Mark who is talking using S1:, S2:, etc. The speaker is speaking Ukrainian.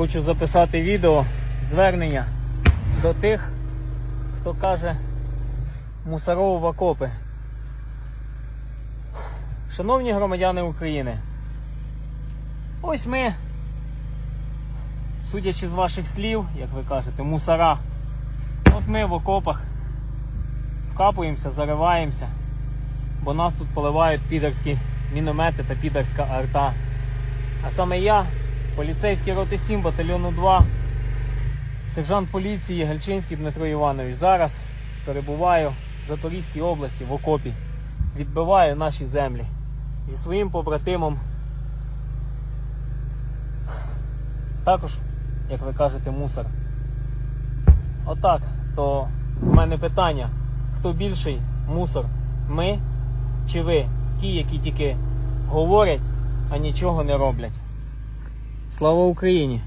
S1: хочу записати відео звернення до тих, хто каже мусоров в окопи. Шановні громадяни України, ось ми, судячи з ваших слів, як ви кажете, мусора. От ми в окопах вкапуємося, зариваємося, бо нас тут поливають підерські міномети та підерська арта. А саме я, поліцейський роти 7 батальйону 2, сержант поліції Гальчинський Дмитро Іванович. Зараз перебуваю в Запорізькій області в окопі. Відбиваю наші землі зі своїм побратимом. Також, як ви кажете, мусор. Отак, то в мене питання: хто більший мусор? Ми чи ви? Ті, які тільки говорять, а нічого не роблять. Слава Україні!